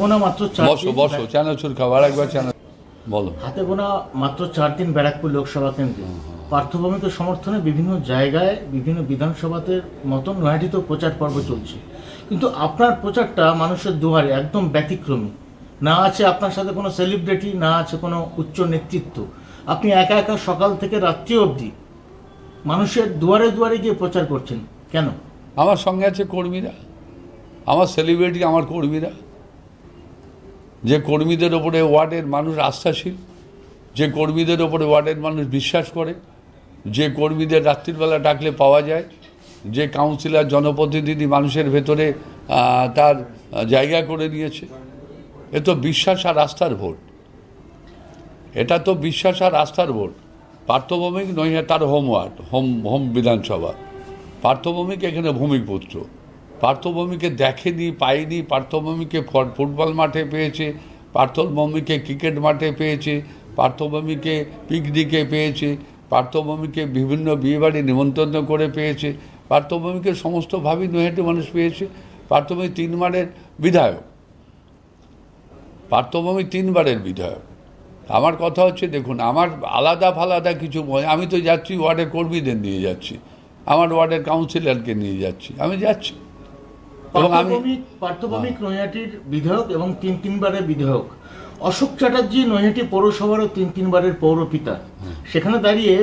গোনা মাত্র বসো বসো চানাচুর একবার চানা বলো। হাতে গোনা মাত্র চার দিন ব্যারাকপুর লোকসভা কেন্দ্রে। পার্থভূমিকে সমর্থনে বিভিন্ন জায়গায় বিভিন্ন বিধানসভাতে মতন প্রচার পর্ব চলছে। কিন্তু আপনার প্রচারটা মানুষের দুয়ারে একদম ব্যতিক্রমী। না আছে আপনার সাথে কোনো সেলিব্রিটি না আছে কোনো উচ্চ নেতৃত্ব। আপনি একা একা সকাল থেকে রাত্রি অবধি মানুষের দুয়ারে দুয়ারে গিয়ে প্রচার করছেন। কেন? আমার সঙ্গে আছে কর্মীরা। আমার সেলিব্রিটি আমার কর্মীরা। যে কর্মীদের ওপরে ওয়ার্ডের মানুষ আস্থাশীল, যে কর্মীদের ওপরে ওয়ার্ডের মানুষ বিশ্বাস করে, যে কর্মীদের রাত্রিবেলা ডাকলে পাওয়া যায়, যে কাউন্সিলর জনপ্রতিনিধি মানুষের ভেতরে তার জায়গা করে নিয়েছে। এ তো বিশ্বাস আর আস্থার ভোট। এটা তো বিশ্বাস আর আস্থার ভোট। পার্থভৌমিক নয়, তার হোম ওয়ার্ড হোম হোম বিধানসভা। পার্থভৌমিক এখানে ভূমিপুত্র। পার্থভৌমিকে দেখেনি পায়নি পার্থভৌমিকে ফুটবল মাঠে পেয়েছে, পার্থভৌমিকে ক্রিকেট মাঠে পেয়েছে, পার্থভূমিকে পিকনিকে পেয়েছে, পার্থভূমিকে বিভিন্ন বিয়েবাড়ি নিমন্ত্রণ করে পেয়েছে, পার্থভৌমিকে সমস্তভাবেই নৈহাটি মানুষ পেয়েছে, পার্থভূমি তিনবারের বিধায়ক। পার্থভূমি তিনবারের বিধায়ক। আমার কথা হচ্ছে, দেখুন, আমার আলাদা ফালাদা কিছু আমি তো যাচ্ছি ওয়ার্ডের কর্মীদের নিয়ে যাচ্ছি, আমার ওয়ার্ডের কাউন্সিলরকে নিয়ে যাচ্ছি, আমি যাচ্ছি। এবং আমি পার্থভৌমিক পার্থভৌমিক নৈহাটির বিধায়ক এবং তিন তিনবারের বিধায়ক। অশোক চ্যাটার্জি নৈহাটি পৌরসভারও তিন তিনবারের পৌরপিতা। সেখানে দাঁড়িয়ে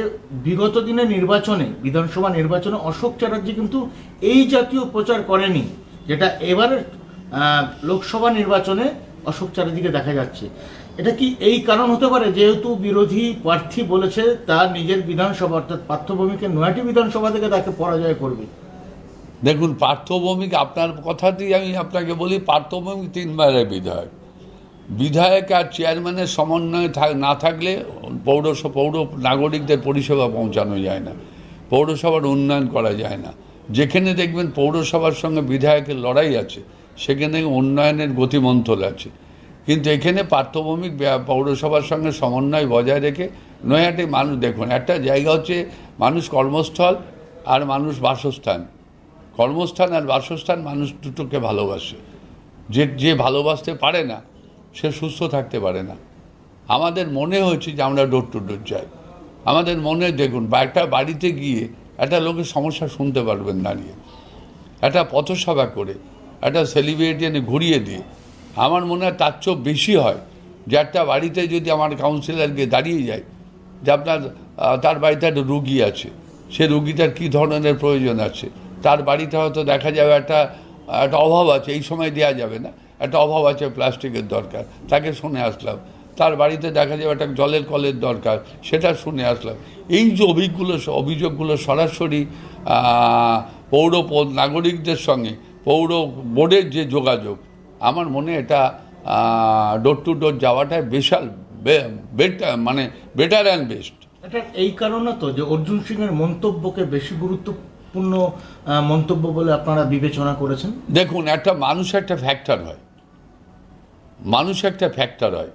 বিগত দিনের নির্বাচনে বিধানসভা নির্বাচনে অশোক চ্যাটার্জি কিন্তু এই জাতীয় প্রচার করেনি যেটা এবারের আহ, লোকসভা নির্বাচনে অশোক চ্যাটার্জিকে দেখা যাচ্ছে। এটা কি এই কারণ হতে পারে? যেহেতু বিরোধী প্রার্থী বলেছে তার নিজের বিধানসভা অর্থাৎ পার্থভূমিকে নৈহাটি বিধানসভা থেকে তাকে পরাজয় করবে। দেখুন, পার্থভৌমিক আপনার কথাতেই আমি আপনাকে বলি, পার্থভৌমিক তিনবারের বিধায়ক। বিধায়ক আর চেয়ারম্যানের সমন্বয় না থাকলে পৌরসভা পৌর নাগরিকদের পরিষেবা পৌঁছানো যায় না। পৌরসভার উন্নয়ন করা যায় না। যেখানে দেখবেন পৌরসভার সঙ্গে বিধায়কের লড়াই আছে, সেখানে উন্নয়নের গতিমন্থল আছে। কিন্তু এখানে পার্থভৌমিক পৌরসভার সঙ্গে সমন্বয় বজায় রেখে নয়াটি মানুষ দেখুন, একটা জায়গা হচ্ছে মানুষ কর্মস্থল আর মানুষ বাসস্থান। কর্মস্থান আর বাসস্থান মানুষ দুটোকে ভালোবাসে। যে যে ভালোবাসতে পারে না, সে সুস্থ থাকতে পারে না। আমাদের মনে হয়েছে যে আমরা ডোর টু ডোর যাই। আমাদের মনে দেখুন, বা একটা বাড়িতে গিয়ে একটা লোকের সমস্যা শুনতে পারবেন দাঁড়িয়ে একটা পথসভা করে, একটা সেলিব্রিটি এনে ঘুরিয়ে দিয়ে। আমার মনে হয় তার চেয়েও বেশি হয় যে একটা বাড়িতে যদি আমার কাউন্সিলর গিয়ে দাঁড়িয়ে যায়, যে আপনার তার বাড়িতে একটা রুগী আছে, সে রুগীটার কী ধরনের প্রয়োজন আছে? তার বাড়িতে হয়তো দেখা যাবে একটা একটা অভাব আছে, এই সময় দেওয়া যাবে না। একটা অভাব আছে প্লাস্টিকের দরকার, তাকে শুনে আসলাম। তার বাড়িতে দেখা যাবে একটা জলের কলের দরকার, সেটা শুনে আসলাম। এই যে অভিযোগগুলো অভিযোগগুলো সরাসরি পৌর নাগরিকদের সঙ্গে, পৌর বোর্ডের যে যোগাযোগ, আমার মনে এটা ডোর টু ডোর যাওয়াটাই বিশাল বেট মানে বেটার অ্যান্ড বেস্ট এটা এই কারণে তো যে অর্জুন সিং এর মন্তব্যকে বেশি গুরুত্বপূর্ণ আহ, মন্তব্য বলে আপনারা বিবেচনা করেছেন? দেখুন একটা মানুষ একটা ফ্যাক্টর হয়। মানুষ একটা ফ্যাক্টর হয়।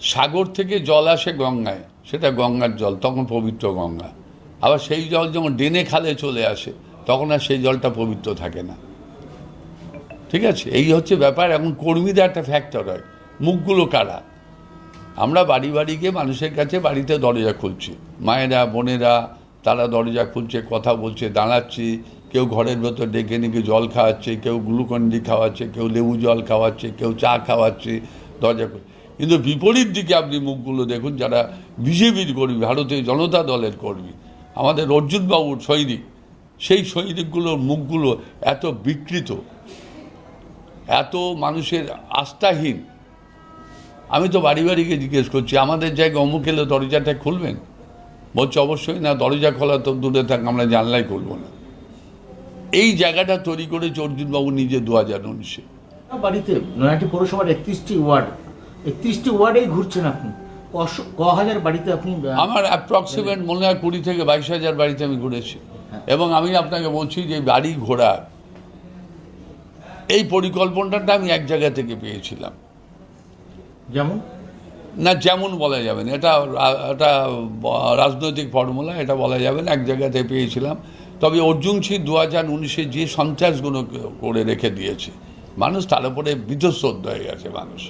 সাগর থেকে জল আসে গঙ্গায়। সেটা গঙ্গার জল তখন পবিত্র গঙ্গা। আবার সেই জল যখন ডেনে খালে চলে আসে তখন আর সেই জলটা পবিত্র থাকে না। ঠিক আছে? এই হচ্ছে ব্যাপার। এখন কর্মীদের একটা ফ্যাক্টর হয়। মুখগুলো কারা আমরা বাড়ি বাড়ি গিয়ে মানুষের কাছে বাড়িতে দরজা খুলছি। মায়েরা বোনেরা তারা দরজা খুলছে, কথা বলছে, দাঁড়াচ্ছি। কেউ ঘরের ভেতর ডেকে নিয়ে জল খাওয়াচ্ছে, কেউ গ্লুকন্ডি খাওয়াচ্ছে, কেউ লেবু জল খাওয়াচ্ছে, কেউ চা খাওয়াচ্ছে, দরজা কিন্তু বিপরীত দিকে আপনি মুখগুলো দেখুন, যারা বিজেপির কর্মী, ভারতীয় জনতা দলের কর্মী, আমাদের অর্জুনবাবুর সৈনিক, সেই সৈনিকগুলোর মুখগুলো এত বিকৃত, এত মানুষের আস্থাহীন। আমি তো বাড়ি বাড়ি গিয়ে জিজ্ঞেস করছি, আমাদের জায়গায় অমুক এলে দরজাটা খুলবেন? বলছে অবশ্যই না দরজা খোলা তো দূরে থাক আমরা জানলাই খুলবো না। এই জায়গাটা তৈরি করেছে অর্জুনবাবু নিজে দু হাজার উনিশে বাড়িতে নয়াটি পৌরসভার একত্রিশটি ওয়ার্ড। একত্রিশটি ওয়ার্ডেই ঘুরছেন আপনি। ক হাজার বাড়িতে আপনি আমার অ্যাপ্রক্সিমেট মনে হয় কুড়ি থেকে বাইশ হাজার বাড়িতে আমি ঘুরেছি। এবং আমি আপনাকে বলছি যে বাড়ি ঘোরা এই পরিকল্পনাটা আমি এক জায়গা থেকে পেয়েছিলাম। যেমন? না যেমন বলা যাবে না। এটা এটা রাজনৈতিক ফর্মুলা এটা বলা যাবে না এক জায়গাতে পেয়েছিলাম। তবে অর্জুন সিং দু হাজার উনিশে যে সন্ত্রাসগুলো করে রেখে দিয়েছে মানুষ তার উপরে বীতশ্রদ্ধ হয়ে গেছে মানুষ।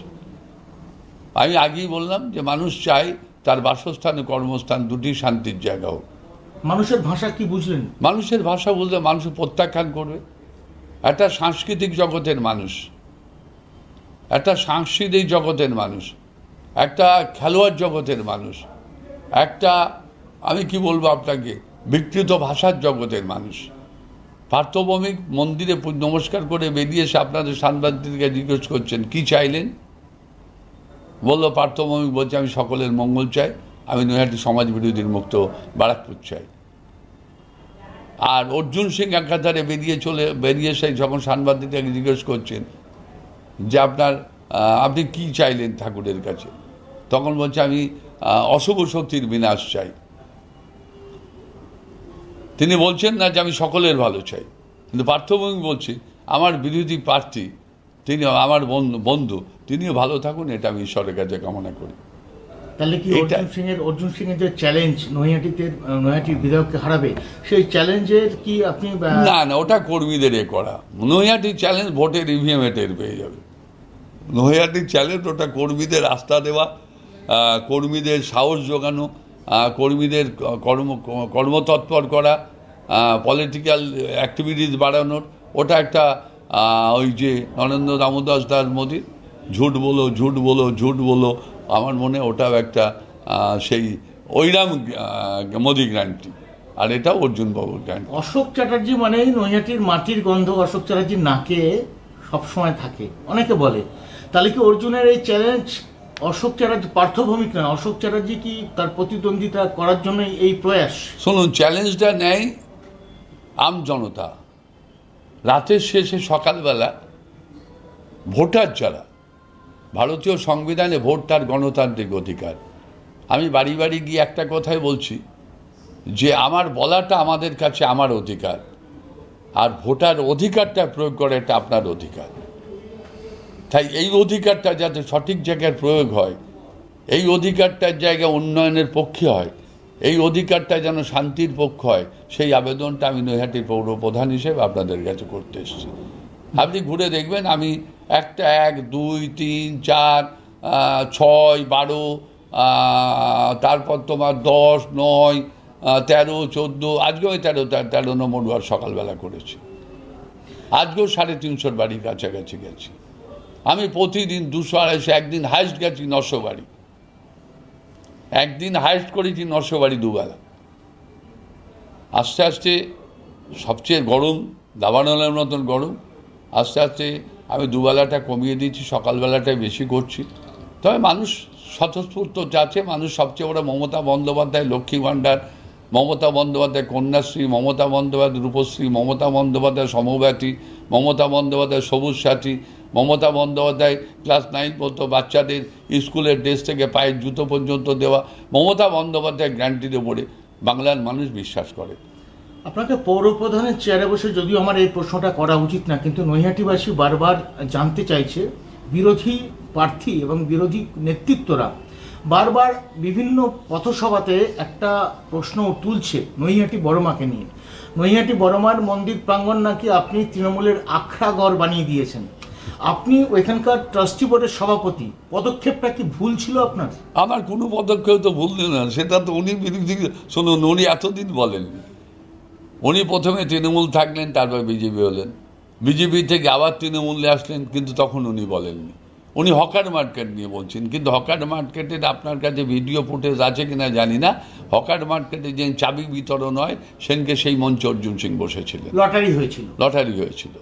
আমি আগেই বললাম যে মানুষ চায় তার বাসস্থান ও কর্মস্থান দুটি শান্তির জায়গা হোক। মানুষের ভাষা কি বুঝলেন? মানুষের ভাষা বলতে মানুষ প্রত্যাখ্যান করবে। একটা সাংস্কৃতিক জগতের মানুষ একটা সাংস্কৃতিক জগতের মানুষ। একটা খেলোয়াড় জগতের মানুষ। একটা, আমি কি বলব আপনাকে, বিকৃত ভাষার জগতের মানুষ। পার্থভৌমিক মন্দিরে নমস্কার করে বেরিয়ে এসে আপনাদের সাংবাদিককে জিজ্ঞেস করছেন, কি চাইলেন? বলল, পার্থভৌমিক বলছে, আমি সকলের মঙ্গল চাই, আমি নৈহাটি সমাজ বিরোধীর মুক্ত বারাকপুর চাই। আর অর্জুন সিং একাধারে বেরিয়ে চলে, বেরিয়ে এসে যখন সাংবাদিককে জিজ্ঞেস করছেন যে আপনার আপনি কি চাইলেন ঠাকুরের কাছে? তখন বলছে আমি অশুভ শক্তির বিনাশ চাই। তিনি বলছেন না যে আমি সকলের ভালো চাই। কিন্তু পার্থভূমি বলছি আমার বিরোধী প্রার্থী তিনি আমার বন্ধু বন্ধু তিনিও ভালো থাকুন এটা আমি ঈশ্বরের কাছে কামনা করি। তাহলে কি অর্জুন সিং এর অর্জুন সিং এর যে চ্যালেঞ্জ নৈহাটিতে নৈহাটির বিধায়ককে হারাবে সেই চ্যালেঞ্জের কি আপনি না না ওটা কর্মীদের এ করা। নৈহাটি চ্যালেঞ্জ ভোটের ইভিএমে টের পেয়ে যাবে। নৈহাটি চ্যালেঞ্জ ওটা কর্মীদের আস্থা দেওয়া কর্মীদের সাহস যোগানো কর্মীদের কর্ম, কর্মতৎপর করা পলিটিক্যাল অ্যাক্টিভিটিস বাড়ানোর। ওটা একটা ওই যে নরেন্দ্র দামোদাস দাস মোদীর, ঝুট বলো ঝুট বলো ঝুট বলো। আমার মনে ওটাও একটা সেই ওইরাম মোদী গ্যারান্টি আর এটা অর্জুন বাবুর গ্যারান্টি অশোক চ্যাটার্জি মানেই নৈহাটির মাটির গন্ধ অশোক চ্যাটার্জির নাকে সবসময় থাকে। অনেকে বলে। তাহলে কি অর্জুনের এই চ্যালেঞ্জ অশোক চ্যাটার্জি পার্থভূমিক না অশোক চ্যাটার্জি কি তার প্রতিদ্বন্দ্বিতা করার জন্য এই প্রয়াস? শুনুন, চ্যালেঞ্জটা নেয় আম জনতা। রাতের শেষে সকালবেলা ভোটার যারা, ভারতীয় সংবিধানে ভোট তার গণতান্ত্রিক অধিকার। আমি বাড়ি বাড়ি গিয়ে একটা কথাই বলছি, যে আমার বলাটা আমাদের কাছে আমার অধিকার, আর ভোটার অধিকারটা প্রয়োগ করা এটা আপনার অধিকার। তাই এই অধিকারটা যাতে সঠিক জায়গায় প্রয়োগ হয়, এই অধিকারটার জায়গা উন্নয়নের পক্ষে হয়, এই অধিকারটা যেন শান্তির পক্ষ হয়, সেই আবেদনটা আমি নৈহাটির পৌর প্রধান হিসেবে আপনাদের কাছে করতে এসেছি। আপনি ঘুরে দেখবেন আমি একটা এক, দুই, তিন, চার ছয়, বারো তারপর তোমার দশ, নয় তেরো, চোদ্দ, আজকেও ওই তেরো তেরো নম্বর সকালবেলা করেছি। আজকেও সাড়ে তিনশোর বাড়ির কাছাকাছি গেছি। আমি প্রতিদিন দুশো আড়াইশো, একদিন হাইস্ট গেছি নশো বাড়ি। একদিন হাইস্ট করেছি নশো বাড়ি দুবেলা। আস্তে আস্তে সবচেয়ে গরম, দাবানলের মতন গরম, আস্তে আস্তে আমি দুবেলাটা কমিয়ে দিয়েছি, সকালবেলাটাই বেশি করছি। তবে মানুষ স্বতঃস্ফূর্ত যাচ্ছে মানুষ সবচেয়ে বড় মমতা বন্দ্যোপাধ্যায়, লক্ষ্মী ভাণ্ডার, মমতা বন্দ্যোপাধ্যায় কন্যাশ্রী, মমতা বন্দ্যোপাধ্যায় রূপশ্রী, মমতা বন্দ্যোপাধ্যায় সমব্যাতী, মমতা বন্দ্যোপাধ্যায় সবুজ সাথী মমতা বন্দ্যোপাধ্যায় ক্লাস নাইন পর্যন্ত বাচ্চাদের স্কুলের ড্রেস থেকে পায়ের জুতো পর্যন্ত দেওয়া, মমতা বন্দ্যোপাধ্যায় গ্যারান্টির ওপরে বাংলার মানুষ বিশ্বাস করে। আপনাকে পৌর প্রধানের চেয়ারে বসে যদিও আমার এই প্রশ্নটা করা উচিত না, কিন্তু নৈহাটিবাসী বারবার জানতে চাইছে, বিরোধী প্রার্থী এবং বিরোধী নেতৃত্বরা বারবার বিভিন্ন পথসভাতে একটা প্রশ্ন তুলছে নৈহাটি বড়মাকে নিয়ে। নৈহাটি বড়মার মন্দির প্রাঙ্গণ নাকি আপনি তৃণমূলের আখড়াগড় বানিয়ে দিয়েছেন? আপনি ওইখানকার ট্রাস্টি বোর্ডের সভাপতি পদক্ষেপটা কি ভুল ছিল আপনার? আমার কোনো পদক্ষেপ তো ভুললেন না সেটা তো উনি বিরোধী শুনুন উনি এতদিন বলেননি উনি প্রথমে তৃণমূল থাকলেন তারপর বিজেপি হলেন। বিজেপি থেকে আবার তৃণমূলে আসলেন কিন্তু তখন উনি বলেননি। উনি হকার মার্কেট নিয়ে বলছেন কিন্তু হকার মার্কেটের আপনার কাছে ভিডিও ফুটেজ আছে কিনা জানি না। হকার মার্কেটে যে চাবি বিতরণ হয় সেনকে সেই মঞ্চে অর্জুন সিং বসেছিলেন। লটারি হয়েছিল। লটারি হয়েছিল।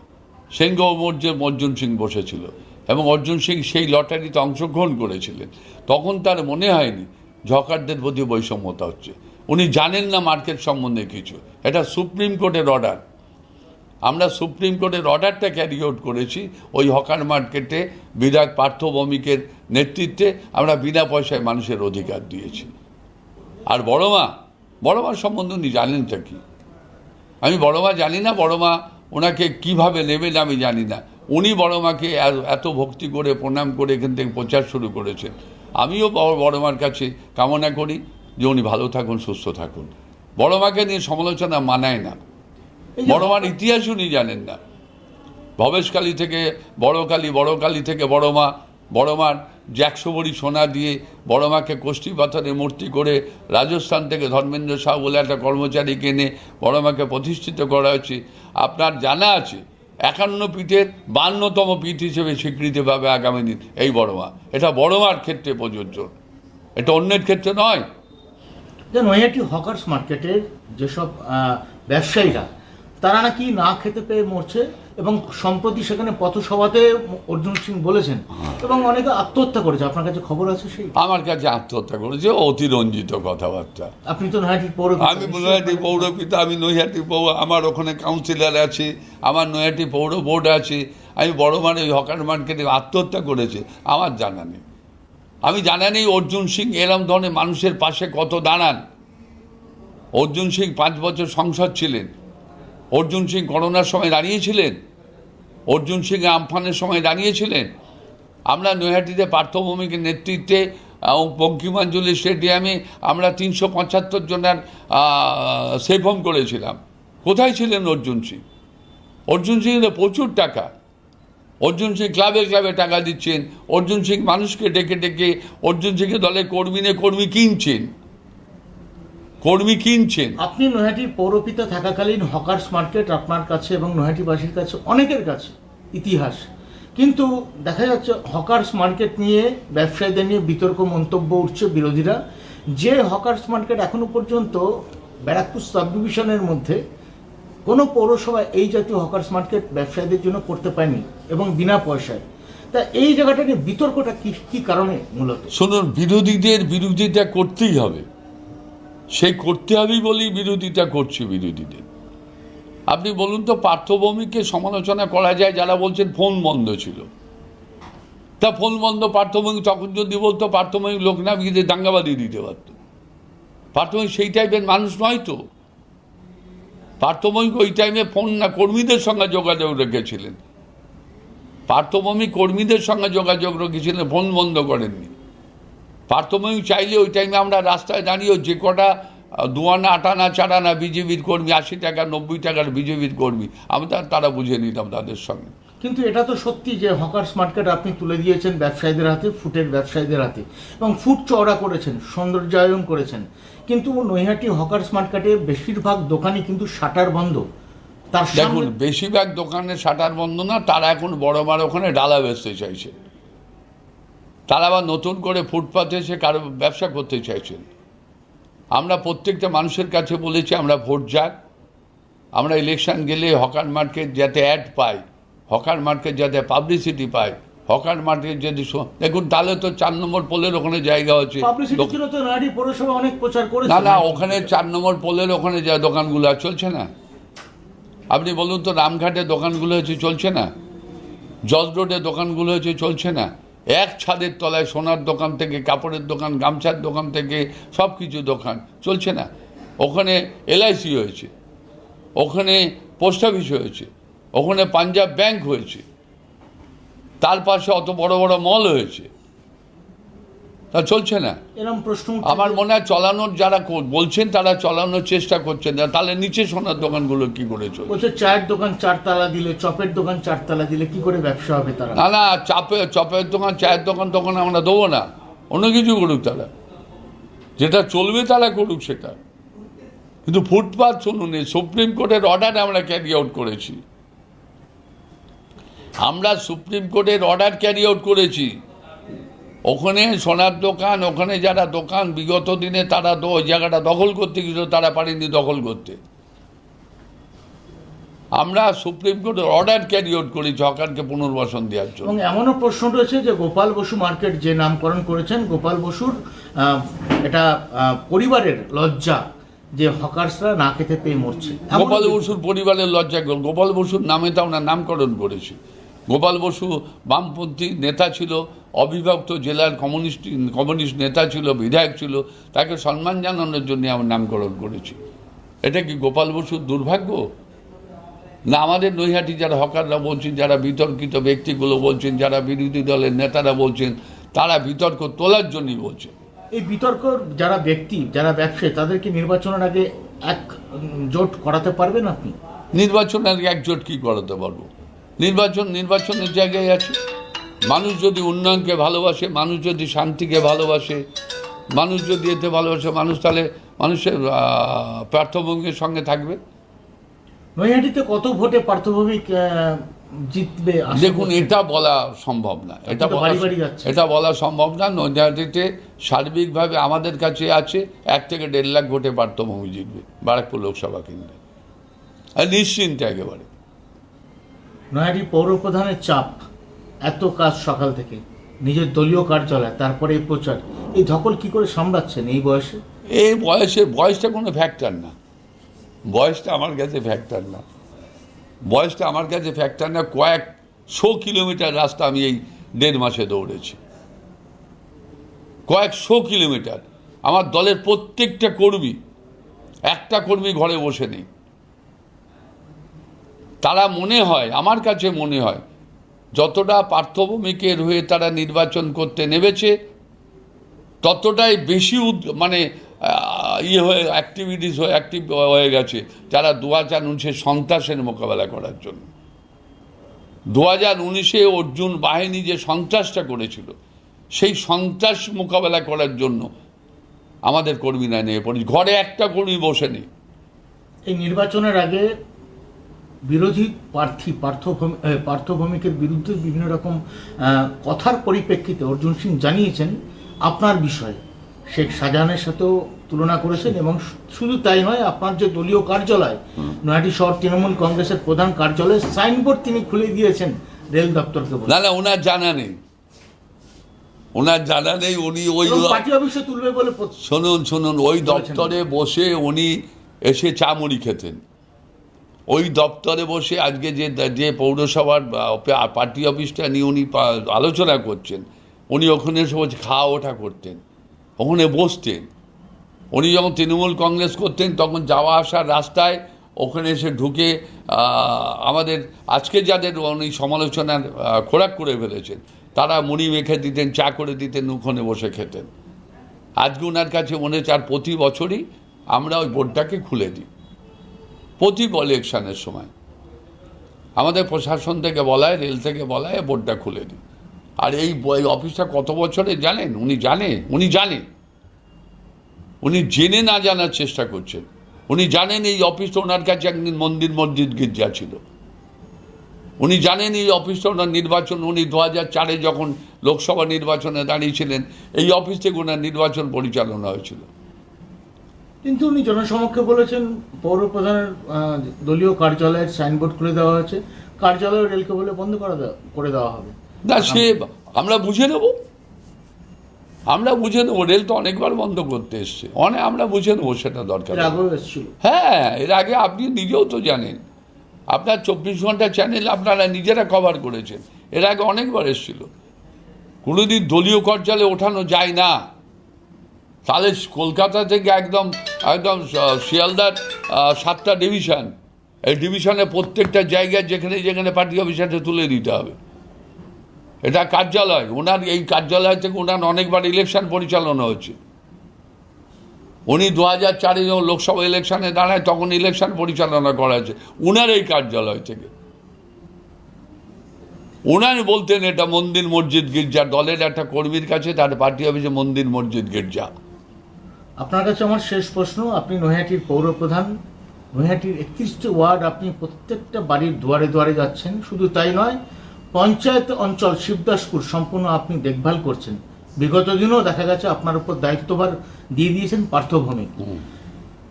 সেনকে মর্যে অর্জুন সিং বসেছিল এবং অর্জুন সিং সেই লটারিতে অংশগ্রহণ করেছিলেন, তখন তার মনে হয়নি ঝকারদের প্রতি বৈষম্যতা হচ্ছে। উনি জানেন না মার্কেট সম্বন্ধে কিছু। এটা সুপ্রিম কোর্টের অর্ডার। আমরা সুপ্রিম কোর্টের অর্ডারটা ক্যারি আউট করেছি। ওই হকার মার্কেটে বিধায়ক পার্থ ভৌমিকের নেতৃত্বে আমরা বিনা পয়সায় মানুষের অধিকার দিয়েছি। আর বড় মা সম্বন্ধে উনি জানেনটা কি? আমি বড় মা জানি না বড় মা ওনাকে কীভাবে নেবেন আমি জানি না। উনি বড় মাকে এত ভক্তি করে প্রণাম করে এখান থেকে প্রচার শুরু করেছেন। আমিও বড় বড় মার কাছে কামনা করি যে উনি ভালো থাকুন সুস্থ থাকুন। বড় মাকে নিয়ে সমালোচনা মানায় না। বড় মার ইতিহাস উনি জানেন না। ভবেশকালী থেকে বড়কালী বড়কালী থেকে বড়মা বড়মার যে একশো বড়ি সোনা দিয়ে বড়মাকে কোষ্ঠী পাথরে মূর্তি করে রাজস্থান থেকে ধর্মেন্দ্র সাহু বলে একটা কর্মচারীকে এনে বড়মাকে প্রতিষ্ঠিত করা হয়েছে। আপনার জানা আছে, একান্ন পীঠের বান্নতম পীঠ হিসেবে স্বীকৃতি পাবে আগামী দিন এই বড় মা। এটা বড় মার ক্ষেত্রে প্রযোজ্য। এটা অন্যের ক্ষেত্রে নয়। নৈহাটি হকার্স মার্কেটের যেসব ব্যবসায়ীরা, তারা নাকি না খেতে পেয়ে মরছে এবং সম্প্রতি সেখানে পথসভাতে অর্জুন সিং বলেছেন এবং অনেকে আত্মহত্যা করেছে। আপনার কাছে খবর আছে সেই? আমার কাছে আত্মহত্যা করেছে অতিরঞ্জিত কথাবার্তা। আপনি তো নৈহাটির পৌর আমি নৈহাটি পৌরপিতা আমি নৈহাটি পৌর আমার ওখানে কাউন্সিলর আছে আমার নৈহাটি পৌর বোর্ড আছে আমি বড় মানে ওই হকার মার্কেটে আত্মহত্যা করেছে আমার জানা নেই। আমি জানা নেই অর্জুন সিং এরম ধরনের মানুষের পাশে কত দাঁড়ান। অর্জুন সিং পাঁচ বছর সংসদ ছিলেন। অর্জুন সিং করোনার সময় দাঁড়িয়েছিলেন। অর্জুন সিং আমফানের সময় দাঁড়িয়েছিলেন। আমরা নৈহাটিতে পার্থভূমিকের নেতৃত্বে বঙ্কিমাঞ্জলি স্টেডিয়ামে আমরা তিনশো পঁচাত্তর জনের সেভ হোম করেছিলাম। কোথায় ছিলেন অর্জুন সিং? অর্জুন সিং প্রচুর টাকা। অর্জুন সিং ক্লাবে ক্লাবে টাকা দিচ্ছেন। অর্জুন সিং মানুষকে ডেকে ডেকে অর্জুন সিংকে দলের কর্মী নে কর্মী কিনছেন। কর্মী কিনছেন। আপনি নৈহাটির পৌরপিতা থাকাকালীন হকার্স মার্কেট আপনার কাছে এবং নৈহাটিবাসীর কাছে অনেকের কাছে ইতিহাস। কিন্তু দেখা যাচ্ছে হকার্স মার্কেট নিয়ে ব্যবসায়ীদের নিয়ে বিতর্ক মন্তব্য উঠছে বিরোধীরা। যে হকার্স মার্কেট এখনও পর্যন্ত ব্যারাকপুর সাব ডিভিশনের মধ্যে কোনো পৌরসভা এই জাতীয় হকার্স মার্কেট ব্যবসায়ীদের জন্য করতে পারেনি এবং বিনা পয়সায়। তা এই জায়গাটা নিয়ে বিতর্কটা কি কি কারণে মূলত? শুনুন বিরোধীদের বিরোধিতা করতেই হবে। সেই করতে হবেই বলেই বিরোধিতা করছে বিরোধীদের। আপনি বলুন তো পার্থভূমিকে সমালোচনা করা যায়, যারা বলছেন ফোন বন্ধ ছিল। তা ফোন বন্ধ পার্থভূমি তখন যদি বলতো, পার্থভূমিক লোক না গিয়ে দাঙ্গাবাদি দিতে পারত। পার্থভূমিক সেই টাইপের মানুষ নয় তো। পার্থভূমিক ওই টাইমে ফোন না, কর্মীদের সঙ্গে যোগাযোগ রেখেছিলেন। পার্থভূমিক কর্মীদের সঙ্গে যোগাযোগ রেখেছিলেন, ফোন বন্ধ করেননি। পার্থভূমিক চাইলে ওই টাইমে আমরা রাস্তায় দাঁড়িয়েও যে কটা দুয়ানা আটানা চারানা বিজেপির কর্মী আশি টাকা নব্বই টাকার বিজেপির কর্মী আমি আমরা তারা বুঝে নিতাম তাদের সঙ্গে। কিন্তু এটা তো সত্যি যে হকার্স মার্কেট আপনি তুলে দিয়েছেন ব্যবসায়ীদের হাতে ফুটের ব্যবসায়ীদের হাতে। এবং ফুট চওড়া করেছেন সৌন্দর্যায়ন করেছেন। কিন্তু নৈহাটি হকার্স মার্কেটে বেশিরভাগ দোকানই কিন্তু শাটার বন্ধ। তার দেখুন বেশিরভাগ দোকানে শাটার বন্ধ না তারা এখন বড় বড় ওখানে ডালা বেচতে চাইছে। তারা আবার নতুন করে ফুটপাতে এসে কারও ব্যবসা করতে চাইছেন। আমরা প্রত্যেকটা মানুষের কাছে বলেছি আমরা ভোট যাক। আমরা ইলেকশন গেলে হকার মার্কেট যাতে অ্যাড পাই হকার মার্কেট যাতে পাবলিসিটি পায় হকার মার্কেট যদি দেখুন তাহলে তো চার নম্বর পোলের ওখানে জায়গা করেছে। না না ওখানে চার নম্বর পোলের ওখানে যা দোকানগুলো আছে, চলছে না। আপনি বলুন তো রামঘাটে দোকানগুলো হচ্ছে চলছে না? জজ রোডে দোকানগুলো হচ্ছে চলছে না? এক ছাদের তলায় সোনার দোকান থেকে, কাপড়ের দোকান, গামছার দোকান থেকে সব কিছু দোকান। চলছে না। ওখানে এলআইসি হয়েছে। ওখানে পোস্ট অফিস হয়েছে। ওখানে পাঞ্জাব ব্যাংক হয়েছে। তার পাশে অত বড় বড় মল হয়েছে। তা চলছে না। প্রশ্ন আমার মনে হয় চলানোর যারা বলছেন তারা চলানোর চেষ্টা করছেন। না তাহলে নিচে সোনার দোকানগুলো কি করে চলবে বলছে চায়ের দোকান চারতলা দিলে চপের দোকান চারতলা দিলে কি করে ব্যবসা হবে তারা? না না চাপে চপের দোকান চায়ের দোকান তখন আমরা দেবো না। অন্য কিছু করুক তারা। যেটা চলবে তারা করুক সেটা। কিন্তু ফুটপাথ শুনুন সুপ্রিম কোর্টের অর্ডার আমরা ক্যারি আউট করেছি। আমরা সুপ্রিম কোর্টের অর্ডার ক্যারি আউট করেছি। ওখানে সোনার দোকান ওখানে যারা দোকান বিগত দিনে তারা তো ওই জায়গাটা দখল করতে গেছিল তারা পারেনি দখল করতে। আমরা সুপ্রিম কোর্টের অর্ডার ক্যারি আউট করেছি হকারকে পুনর্বাসন দেওয়ার জন্য। এবং এমনও প্রশ্ন রয়েছে যে গোপাল বসু মার্কেট যে নামকরণ করেছেন গোপাল বসুর এটা পরিবারের লজ্জা যে হকার্সরা না খেতে পেয়ে মরছে। গোপাল বসুর পরিবারের লজ্জা গোপাল বসুর নামে তা ওনার নামকরণ করেছে। গোপাল বসু বামপন্থী নেতা ছিল অবিভক্ত জেলার কমিউনিস্ট কমিউনিস্ট নেতা ছিল বিধায়ক ছিল তাকে সম্মান জানানোর জন্য আমার নামকরণ করেছি। এটা কি গোপাল বসুর দুর্ভাগ্য? না আমাদের নৈহাটি যারা হকাররা বলছেন যারা বিতর্কিত ব্যক্তিগুলো বলছেন যারা বিরোধী দলের নেতারা বলছেন তারা বিতর্ক তোলার জন্যই বলছেন। এই বিতর্ক যারা ব্যক্তি যারা ব্যবসায়ী তাদেরকে নির্বাচনের আগে এক জোট করাতে পারবেন আপনি? নির্বাচনের আগে একজোট কি করাতে পারব? নির্বাচন নির্বাচনের জায়গায় আছে। মানুষ যদি উন্নয়নকে ভালোবাসে মানুষ যদি শান্তিকে ভালোবাসে মানুষ যদি এতে ভালোবাসে মানুষ তাহলে মানুষের আহ, প্রার্থভঙ্গির সঙ্গে থাকবে। নৈহাটিতে কত ভোটে পার্থভৌমিক জিতবে দেখুন এটা বলা সম্ভব না। এটা বলা। এটা বলা সম্ভব না। নৈহাটিতে সার্বিকভাবে আমাদের কাছে আছে এক থেকে দেড় লাখ ভোটে পার্থভূমি জিতবে বারাকপুর লোকসভা কেন্দ্রে। নিশ্চিন্তে একেবারে। নৈহাটি পৌর প্রধানের চাপ এত কাজ সকাল থেকে। নিজের দলীয় কার্যালয়, তারপরে এই প্রচার। এই ধকল কি করে সামলাচ্ছেন এই বয়সে? এই বয়সে, বয়সটা কোনো ফ্যাক্টর না। বয়সটা আমার কাছে ফ্যাক্টর না। বয়সটা আমার কাছে ফ্যাক্টর না। কয়েকশো কিলোমিটার রাস্তা আমি এই দেড় মাসে দৌড়েছি। কয়েকশো কিলোমিটার। আমার দলের প্রত্যেকটা কর্মী, একটা কর্মী ঘরে বসে নেই। তারা মনে হয়, আমার কাছে মনে হয়, যতটা পার্থভূমিকের হয়ে তারা নির্বাচন করতে নেমেছে, ততটাই বেশি উদ- মানে ইয়ে হয়ে অ্যাক্টিভিটিস হয়ে অ্যাক্টিভ হয়ে গেছে যারা দু হাজার উনিশে সন্ত্রাসের মোকাবেলা করার জন্য। দু হাজার উনিশে অর্জুন বাহিনী যে সন্ত্রাসটা করেছিল, সেই সন্ত্রাস মোকাবেলা করার জন্য আমাদের কর্মীরা নিয়ে পড়েছে। ঘরে একটা কর্মী বসে নেই এই নির্বাচনের আগে বিরোধী প্রার্থী পার্থভূমি পার্থভৌমিকের বিরুদ্ধে বিভিন্ন রকম কথার পরিপ্রেক্ষিতে অর্জুন সিং জানিয়েছেন আপনার বিষয়ে। শেখ শাহজাহানের সাথেও তুলনা করেছেন এবং শুধু তাই নয় আপনার যে দলীয় কার্যালয় নয়াটি শহর তৃণমূল কংগ্রেসের প্রধান কার্যালয়ে সাইনবোর্ড তিনি খুলে দিয়েছেন রেল দপ্তরকে না না ওনার জানা নেই। ওনার জানা নেই উনি ওই পার্টি অফিসে তুলবে বলে শুনুন শুনুন ওই। দপ্তরে বসে উনি এসে চা মুড়ি খেতেন। ওই দপ্তরে বসে আজকে যে যে পৌরসভার পার্টি অফিসটা নিয়ে উনি আলোচনা করছেন, উনি ওখানে এসে খাওয়া ওঠা করতেন। ওখানে বসতেন। উনি যখন তৃণমূল কংগ্রেস করতেন, তখন যাওয়া আসার রাস্তায় ওখানে এসে ঢুকে আমাদের, আজকে যাদের উনি সমালোচনার খোরাক করে ফেলেছেন, তারা মুড়ি মেখে দিতেন, চা করে দিতেন, ওখানে বসে খেতেন। আজকে ওনার কাছে মনে হচ্ছে আর প্রতি বছরই আমরা ওই বোর্ডটাকে খুলে দিই। প্রতি ইলেকশনের সময়। আমাদের প্রশাসন থেকে বলায়, রেল থেকে বলায় বোর্ডটা খুলে দিই। আর এই অফিসটা কত বছরে জানেন? উনি জানে উনি জানে উনি জেনে না জানার চেষ্টা করছেন। উনি জানেন এই অফিসটা ওনার কাছে একদিন মন্দির মসজিদ গির্জা ছিল। উনি জানেন এই অফিসটা ওনার নির্বাচন, উনি দু চারে যখন লোকসভা নির্বাচনে দাঁড়িয়েছিলেন, এই অফিস থেকে ওনার নির্বাচন পরিচালনা হয়েছিল। কিন্তু উনি জনসমক্ষে বলেছেন পৌর প্রধানের দলীয় কার্যালয়ের সাইনবোর্ড খুলে দেওয়া হয়েছে। কার্যালয় রেলকে বলে বন্ধ করে দেওয়া করে দেওয়া হবে। না সে আমরা বুঝে নেব। আমরা বুঝে নেব রেল তো অনেকবার বন্ধ করতে এসছে। অনেক আমরা বুঝে নেব সেটা দরকার। হ্যাঁ এর আগে আপনি নিজেও তো জানেন। আপনার চব্বিশ ঘণ্টা চ্যানেল আপনারা নিজেরা কভার করেছেন। এর আগে অনেকবার এসেছিল। কোনোদিন দলীয় কার্যালয়ে ওঠানো যায় না। তাহলে কলকাতা থেকে একদম একদম শিয়ালদার সাতটা ডিভিশন এই ডিভিশনে প্রত্যেকটা জায়গায় যেখানে যেখানে পার্টি অফিসারকে তুলে দিতে হবে। এটা কার্যালয়। ওনার, এই কার্যালয় থেকে ওনার অনেকবার ইলেকশন পরিচালনা হচ্ছে। উনি দু হাজার চারে যখন লোকসভা ইলেকশনে দাঁড়ায়, তখন ইলেকশন পরিচালনা করা হয়েছে উনার এই কার্যালয় থেকে। ওনার বলতেন, এটা মন্দির মসজিদ গির্জা। দলের একটা কর্মীর কাছে তার পার্টি অফিসে মন্দির মসজিদ গির্জা। আপনার কাছে আমার শেষ প্রশ্ন আপনি নৈহাটির পৌর প্রধান নৈহাটির একত্রিশটি ওয়ার্ড আপনি প্রত্যেকটা বাড়ির দুয়ারে দুয়ারে যাচ্ছেন। শুধু তাই নয় পঞ্চায়েত অঞ্চল শিবদাসপুর সম্পূর্ণ আপনি দেখভাল করছেন। বিগত দিনও দেখা গেছে আপনার উপর দায়িত্বভার দিয়ে দিয়েছেন পার্থভূমি।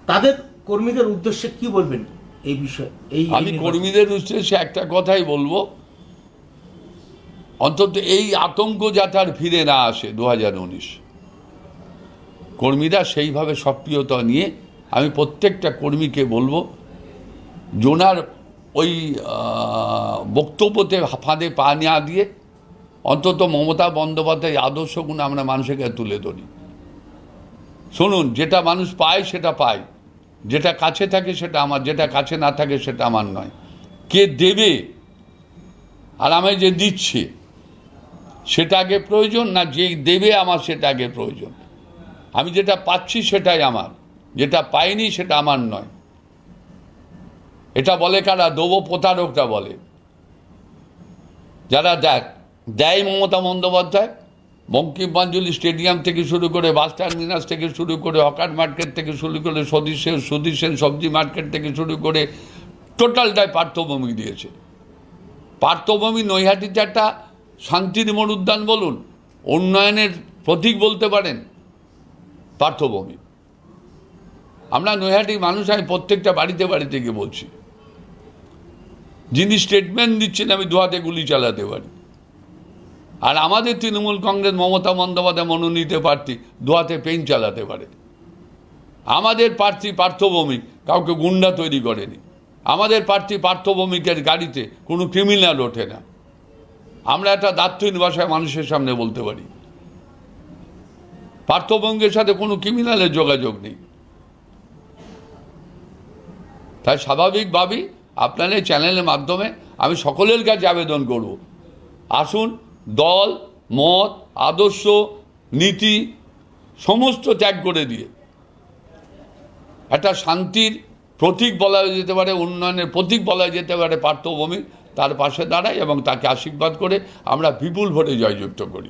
তাদের কর্মীদের উদ্দেশ্যে কি বলবেন এই বিষয়ে? এই এই আমি কর্মীদের উদ্দেশ্যে একটা কথাই বলব। অন্তত এই আতঙ্ক যাতে আর ফিরে না আসে দু হাজার উনিশ। কর্মীরা সেইভাবে সক্রিয়তা নিয়ে আমি প্রত্যেকটা কর্মীকে বলব, জোনার ওই বক্তব্যতে ফাঁদে পা না দিয়ে অন্তত মমতা বন্দ্যোপাধ্যায় আদর্শগুলো আমরা মানুষের কাছে তুলে ধরি। শুনুন, যেটা মানুষ পায় সেটা পায়, যেটা কাছে থাকে সেটা আমার, যেটা কাছে না থাকে সেটা আমার নয়। কে দেবে? আর আমি যে দিচ্ছে, সেটা আগে প্রয়োজন না যে দেবে আমার সেটা আগে প্রয়োজন। আমি যেটা পাচ্ছি সেটাই আমার। যেটা পাইনি সেটা আমার নয়। এটা বলে কারা? দেবো প্রতারকটা বলে। যারা দেখ, দেয় মমতা বন্দ্যোপাধ্যায় বঙ্কিমাঞ্জলি স্টেডিয়াম থেকে শুরু করে বাস টার্মিনাস থেকে শুরু করে হকার মার্কেট থেকে শুরু করে সেন সেন সবজি মার্কেট থেকে শুরু করে টোটালটাই পার্থভূমি দিয়েছে। পার্থভূমি নৈহাটিতে একটা শান্তির মোড় উদ্যান বলুন, উন্নয়নের প্রতীক বলতে পারেন। পার্থভূমি। আমরা নৈহাটি মানুষ, আমি প্রত্যেকটা বাড়িতে বাড়িতে গিয়ে বলছি। যিনি স্টেটমেন্ট দিচ্ছেন, আমি দুহাতে গুলি চালাতে পারি। আর আমাদের তৃণমূল কংগ্রেস মমতা বন্দ্যোপাধ্যায় মনোনীত প্রার্থী দুহাতে পেন চালাতে পারে। আমাদের প্রার্থী পার্থভৌমিক কাউকে গুন্ডা তৈরি করেনি। আমাদের প্রার্থী পার্থভৌমিকের গাড়িতে কোনো ক্রিমিনাল ওঠে না। আমরা একটা দায়িত্বহীন ভাষায় মানুষের সামনে বলতে পারি। পার্থভৌমিকের সাথে কোনো ক্রিমিনালের যোগাযোগ নেই। তাই স্বাভাবিকভাবেই আপনার এই চ্যানেলের মাধ্যমে আমি সকলের কাছে আবেদন করব। আসুন, দল, মত, আদর্শ, নীতি, সমস্ত ত্যাগ করে দিয়ে একটা শান্তির প্রতীক বলা যেতে পারে, উন্নয়নের প্রতীক বলা যেতে পারে পার্থভূমি, তার পাশে দাঁড়ায় এবং তাকে আশীর্বাদ করে আমরা বিপুল ভোটে জয়যুক্ত করি।